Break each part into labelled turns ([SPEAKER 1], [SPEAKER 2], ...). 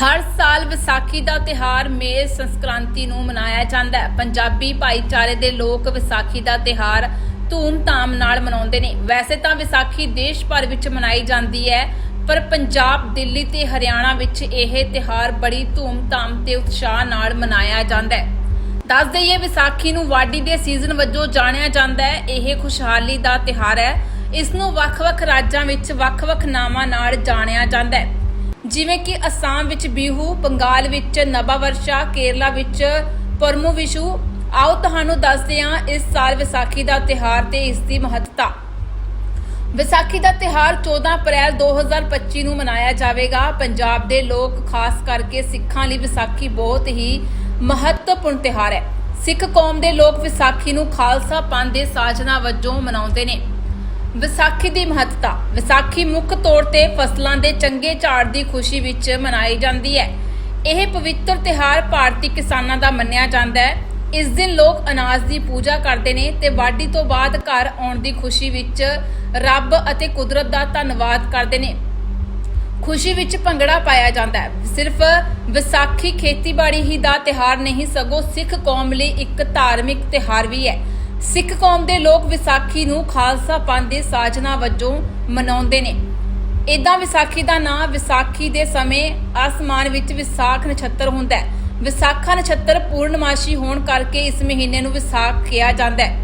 [SPEAKER 1] ਹਰ ਸਾਲ ਵਿਸਾਖੀ ਦਾ ਤਿਹਾਰ ਮੇਰ ਸੰਸਕ੍ਰਾਂਤੀ ਨੂੰ ਮਨਾਇਆ ਜਾਂਦਾ ਹੈ। ਪੰਜਾਬੀ ਭਾਈਚਾਰੇ ਦੇ ਲੋਕ ਵਿਸਾਖੀ ਦਾ ਤਿਹਾਰ ਧੂਮ-ਧਾਮ ਨਾਲ ਮਨਾਉਂਦੇ ਨੇ। ਵੈਸੇ ਤਾਂ ਵਿਸਾਖੀ ਦੇਸ਼ ਭਰ ਵਿੱਚ ਮਨਾਈ ਜਾਂਦੀ ਹੈ, ਪਰ ਪੰਜਾਬ, ਦਿੱਲੀ ਤੇ ਹਰਿਆਣਾ ਵਿੱਚ ਇਹ ਤਿਹਾਰ ਬੜੀ ਧੂਮ-ਧਾਮ ਤੇ ਉਤਸ਼ਾਹ ਨਾਲ ਮਨਾਇਆ ਜਾਂਦਾ ਹੈ। ਦੱਸ ਦਈਏ, ਵਿਸਾਖੀ ਨੂੰ ਵਾਢੀ ਦੇ ਸੀਜ਼ਨ ਵਜੋਂ ਜਾਣਿਆ ਜਾਂਦਾ ਹੈ। ਇਹ ਖੁਸ਼ਹਾਲੀ ਦਾ ਤਿਹਾਰ ਹੈ। ਇਸ ਨੂੰ ਵੱਖ-ਵੱਖ ਰਾਜਾਂ ਵਿੱਚ ਵੱਖ-ਵੱਖ ਨਾਵਾਂ ਨਾਲ ਜਾਣਿਆ ਜਾਂਦਾ ਹੈ। ਜਿਵੇਂ ਕਿ ਅਸਾਮ ਵਿੱਚ ਬਿਹੂ, ਬੰਗਾਲ ਵਿੱਚ ਨਵਾ ਵਰਸ਼ਾ, ਕੇਰਲਾ ਵਿੱਚ ਪਰਮੂ ਵਿਸ਼ੂ। ਆਓ ਤੁਹਾਨੂੰ ਦੱਸਦੇ ਹਾਂ ਇਸ ਸਾਲ ਵਿਸਾਖੀ ਦਾ ਤਿਹਾਰ ਤੇ ਇਸ ਦੀ ਮਹੱਤਤਾ। ਵਿਸਾਖੀ ਦਾ ਤਿਹਾਰ 14 ਅਪ੍ਰੈਲ 2025 ਨੂੰ ਮਨਾਇਆ ਜਾਵੇਗਾ। ਪੰਜਾਬ ਦੇ ਲੋਕ, ਖਾਸ ਕਰਕੇ ਸਿੱਖਾਂ ਲਈ ਵਿਸਾਖੀ ਬਹੁਤ ਹੀ ਮਹੱਤਵਪੂਰਨ ਤਿਹਾਰ ਹੈ। ਸਿੱਖ ਕੌਮ ਦੇ ਲੋਕ ਵਿਸਾਖੀ ਨੂੰ ਖਾਲਸਾ ਪੰਥ ਦੇ ਸਾਜਨਾ ਵਜੋਂ ਮਨਾਉਂਦੇ ਨੇ। ਵਿਸਾਖੀ ਦੀ ਮਹੱਤਤਾ। ਵਿਸਾਖੀ ਮੁੱਖ ਤੌਰ ਤੇ ਫਸਲਾਂ ਦੇ ਚੰਗੇ ਝਾੜ ਦੀ ਖੁਸ਼ੀ ਵਿੱਚ ਮਨਾਈ ਜਾਂਦੀ ਹੈ। ਇਹ ਪਵਿੱਤਰ ਤਿਹਾਰ ਭਾਰਤੀ ਕਿਸਾਨਾਂ ਦਾ ਮੰਨਿਆ ਜਾਂਦਾ ਹੈ। ਇਸ ਦਿਨ ਲੋਕ ਅਨਾਜ ਦੀ ਪੂਜਾ ਕਰਦੇ ਨੇ ਤੇ ਵਾਢੀ ਤੋਂ ਬਾਅਦ ਘਰ ਆਉਣ ਦੀ ਖੁਸ਼ੀ ਵਿੱਚ ਰੱਬ ਅਤੇ ਕੁਦਰਤ ਦਾ ਧੰਨਵਾਦ ਕਰਦੇ ਨੇ। ਖੁਸ਼ੀ ਵਿੱਚ ਭੰਗੜਾ ਪਾਇਆ ਜਾਂਦਾ ਹੈ। ਸਿਰਫ ਵਿਸਾਖੀ ਖੇਤੀਬਾੜੀ ਹੀ ਦਾ ਤਿਹਾਰ ਨਹੀਂ, ਸਗੋਂ ਸਿੱਖ ਕੌਮ ਲਈ ਇੱਕ ਧਾਰਮਿਕ ਤਿਹਾਰ ਵੀ ਹੈ। ਸਿੱਖ ਕੌਮ ਦੇ ਲੋਕ ਵਿਸਾਖੀ ਨੂੰ ਖਾਲਸਾ ਪੰਥ ਦੇ ਸਾਜਨਾ ਵਜੋਂ ਮਨਾਉਂਦੇ ਨੇ। ਇਦਾਂ ਵਿਸਾਖੀ ਦਾ ਨਾਂ ਵਿਸਾਖੀ ਦੇ ਸਮੇਂ ਆਸਮਾਨ ਵਿੱਚ ਵਿਸਾਖ ਨਛੱਤਰ ਹੁੰਦਾ ਹੈ। ਵਿਸਾਖਾ ਨਛੱਤਰ ਪੂਰਨਮਾਸ਼ੀ ਹੋਣ ਕਰਕੇ ਇਸ ਮਹੀਨੇ ਨੂੰ ਵਿਸਾਖ ਕਿਹਾ ਜਾਂਦਾ ਹੈ।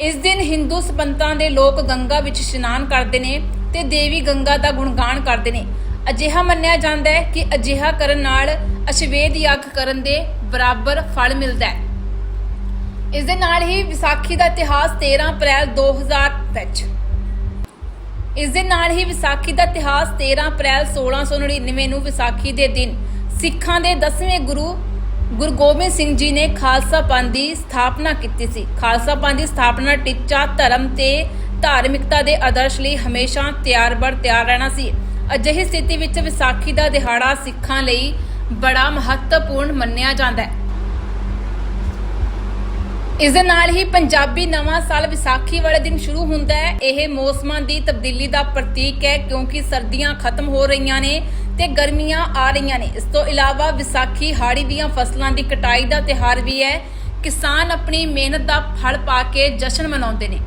[SPEAKER 1] ਇਸ ਦਿਨ ਹਿੰਦੂ ਸਪੰਤਾਂ ਦੇ ਲੋਕ ਗੰਗਾ ਵਿੱਚ ਇਸ਼ਨਾਨ ਕਰਦੇ ਨੇ ਤੇ ਦੇਵੀ ਗੰਗਾ ਦਾ ਗੁਣਗਾਨ ਕਰਦੇ ਨੇ। ਅਜਿਹਾ ਮੰਨਿਆ ਜਾਂਦਾ ਹੈ ਕਿ ਅਜਿਹਾ ਕਰਨ ਨਾਲ ਅਸ਼ਵੇਦ ਯੱਗ ਕਰਨ ਦੇ ਬਰਾਬਰ ਫਲ ਮਿਲਦਾ ਹੈ। ਇਸ ਦੇ ਨਾਲ ਹੀ ਵਿਸਾਖੀ ਦਾ ਇਤਿਹਾਸ 13 ਅਪ੍ਰੈਲ 2000 ਵਿੱਚ। ਇਸ ਦੇ ਨਾਲ ਹੀ ਵਿਸਾਖੀ ਦਾ ਇਤਿਹਾਸ 13 ਅਪ੍ਰੈਲ 1699 ਨੂੰ ਵਿਸਾਖੀ ਦੇ ਦਿਨ ਸਿੱਖਾਂ ਦੇ 10ਵੇਂ ਗੁਰੂ ਗੁਰੂ ਗੋਬਿੰਦ ਸਿੰਘ ਜੀ ਨੇ ਖਾਲਸਾ ਪੰਥ ਦੀ ਸਥਾਪਨਾ ਕੀਤੀ ਸੀ। ਖਾਲਸਾ ਪੰਥ ਦੀ ਸਥਾਪਨਾ ਟੀਚਾ ਧਰਮ ਤੇ ਧਾਰਮਿਕਤਾ ਦੇ ਆਦਰਸ਼ ਲਈ ਹਮੇਸ਼ਾ ਤਿਆਰ ਬਰ ਤਿਆਰ ਰਹਿਣਾ ਸੀ। ਅਜਿਹੀ ਸਥਿਤੀ ਵਿੱਚ ਵਿਸਾਖੀ ਦਾ ਦਿਹਾੜਾ ਸਿੱਖਾਂ ਲਈ ਬੜਾ ਮਹੱਤਵਪੂਰਨ ਮੰਨਿਆ ਜਾਂਦਾ ਹੈ। ਇਸ ਦੇ ਨਾਲ ਹੀ ਪੰਜਾਬੀ ਨਵਾਂ ਸਾਲ ਵਿਸਾਖੀ ਵਾਲੇ ਦਿਨ ਸ਼ੁਰੂ ਹੁੰਦਾ ਹੈ। ਇਹ ਮੌਸਮਾਂ ਦੀ ਤਬਦੀਲੀ ਦਾ ਪ੍ਰਤੀਕ ਹੈ, ਕਿਉਂਕਿ ਸਰਦੀਆਂ ਖਤਮ ਹੋ ਰਹੀਆਂ ਨੇ ਤੇ ਗਰਮੀਆਂ ਆ ਰਹੀਆਂ ਨੇ। ਇਸ ਤੋਂ ਇਲਾਵਾ ਵਿਸਾਖੀ ਹਾੜੀ ਦੀਆਂ ਫਸਲਾਂ ਦੀ ਕਟਾਈ ਦਾ ਤਿਹਾਰ ਵੀ ਹੈ। ਕਿਸਾਨ ਆਪਣੀ ਮਿਹਨਤ ਦਾ ਫਲ ਪਾ ਕੇ ਜਸ਼ਨ ਮਨਾਉਂਦੇ ਨੇ।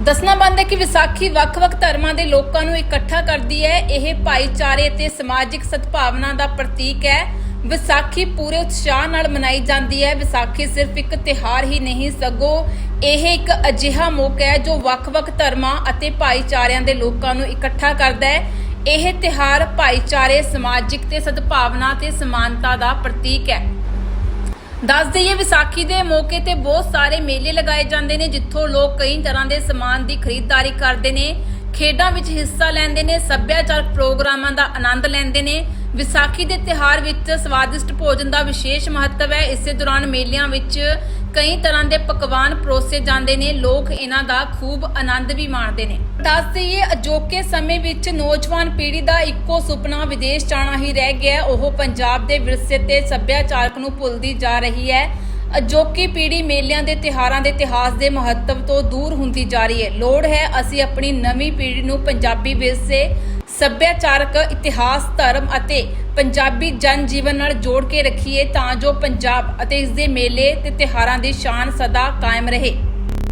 [SPEAKER 1] ਦੱਸਣਾ ਬੰਦ ਹੈ ਕਿ ਵਿਸਾਖੀ ਵੱਖ-ਵੱਖ ਧਰਮਾਂ ਦੇ ਲੋਕਾਂ ਨੂੰ ਇਕੱਠਾ ਕਰਦੀ ਹੈ। ਇਹ ਭਾਈਚਾਰੇ ਤੇ ਸਮਾਜਿਕ ਸਦਭਾਵਨਾ ਦਾ ਪ੍ਰਤੀਕ ਹੈ। ਵਿਸਾਖੀ ਪੂਰੇ ਉਤਸ਼ਾਹ ਨਾਲ ਮਨਾਈ ਜਾਂਦੀ ਹੈ। ਵਿਸਾਖੀ ਸਿਰਫ ਇੱਕ ਤਿਹਾਰ ਹੀ ਨਹੀਂ, ਸਗੋਂ ਇਹ ਇੱਕ ਅਜਿਹਾ ਮੌਕਾ ਹੈ ਜੋ ਵੱਖ-ਵੱਖ ਧਰਮਾਂ ਅਤੇ ਭਾਈਚਾਰਿਆਂ ਦੇ ਲੋਕਾਂ ਨੂੰ ਇਕੱਠਾ ਕਰਦਾ ਹੈ। ਇਹ ਤਿਹਾਰ ਭਾਈਚਾਰੇ, ਸਮਾਜਿਕ ਤੇ ਸਦਭਾਵਨਾ ਤੇ ਸਮਾਨਤਾ ਦਾ ਪ੍ਰਤੀਕ ਹੈ। ਦੱਸ ਦਈਏ, ਵਿਸਾਖੀ ਦੇ ਮੌਕੇ ਤੇ ਬਹੁਤ ਸਾਰੇ ਮੇਲੇ ਲਗਾਏ ਜਾਂਦੇ ਨੇ, ਜਿੱਥੋਂ ਲੋਕ ਕਈ ਤਰ੍ਹਾਂ ਦੇ ਸਮਾਨ ਦੀ ਖਰੀਦਦਾਰੀ ਕਰਦੇ ਨੇ, ਖੇਡਾਂ ਵਿੱਚ ਹਿੱਸਾ ਲੈਂਦੇ ਨੇ, ਸੱਭਿਆਚਾਰਕ ਪ੍ਰੋਗਰਾਮਾਂ ਦਾ ਆਨੰਦ ਲੈਂਦੇ ਨੇ। ਵਿਸਾਖੀ ਦੇ ਤਿਹਾਰ ਵਿੱਚ ਸਵਾਦਿਸ਼ਟ ਭੋਜਨ ਦਾ ਵਿਸ਼ੇਸ਼ ਮਹੱਤਵ ਹੈ। ਇਸੇ ਦੌਰਾਨ ਮੇਲਿਆਂ ਵਿੱਚ ਕਈ ਤਰ੍ਹਾਂ ਦੇ ਪਕਵਾਨ ਪਰੋਸੇ ਜਾਂਦੇ ਨੇ। ਲੋਕ ਇਹਨਾਂ ਦਾ ਖੂਬ ਆਨੰਦ ਵੀ ਮਾਣਦੇ ਨੇ। ਦੱਸ ਦਈਏ, ਅਜੋਕੇ ਸਮੇਂ ਵਿੱਚ ਨੌਜਵਾਨ ਪੀੜ੍ਹੀ ਦਾ ਇੱਕੋ ਸੁਪਨਾ ਵਿਦੇਸ਼ ਜਾਣਾ ਹੀ ਰਹਿ ਗਿਆ। ਉਹ ਪੰਜਾਬ ਦੇ ਵਿਰਸੇ ਤੇ ਸੱਭਿਆਚਾਰਕ ਨੂੰ ਭੁੱਲਦੀ ਜਾ ਰਹੀ ਹੈ। ਅਜੋਕੀ ਪੀੜ੍ਹੀ ਮੇਲਿਆਂ ਦੇ ਤਿਹਾਰਾਂ ਦੇ ਇਤਿਹਾਸ ਦੇ ਮਹੱਤਵ ਤੋਂ ਦੂਰ ਹੁੰਦੀ ਜਾ ਰਹੀ ਹੈ। ਲੋੜ ਹੈ ਅਸੀਂ ਆਪਣੀ ਨਵੀਂ ਪੀੜ੍ਹੀ ਨੂੰ ਪੰਜਾਬੀ ਵਿਰਸੇ ਸੱਭਿਆਚਾਰਕ ਇਤਿਹਾਸ, ਧਰਮ ਅਤੇ ਪੰਜਾਬੀ ਜਨ ਜੀਵਨ ਨਾਲ ਜੋੜ ਕੇ ਰੱਖੀਏ ਤਾਂ ਜੋ ਪੰਜਾਬ ਅਤੇ ਇਸ ਦੇ ਮੇਲੇ ਤੇ ਤਿਹਾਰਾਂ ਦੀ ਸ਼ਾਨ ਸਦਾ ਕਾਇਮ ਰਹੇ।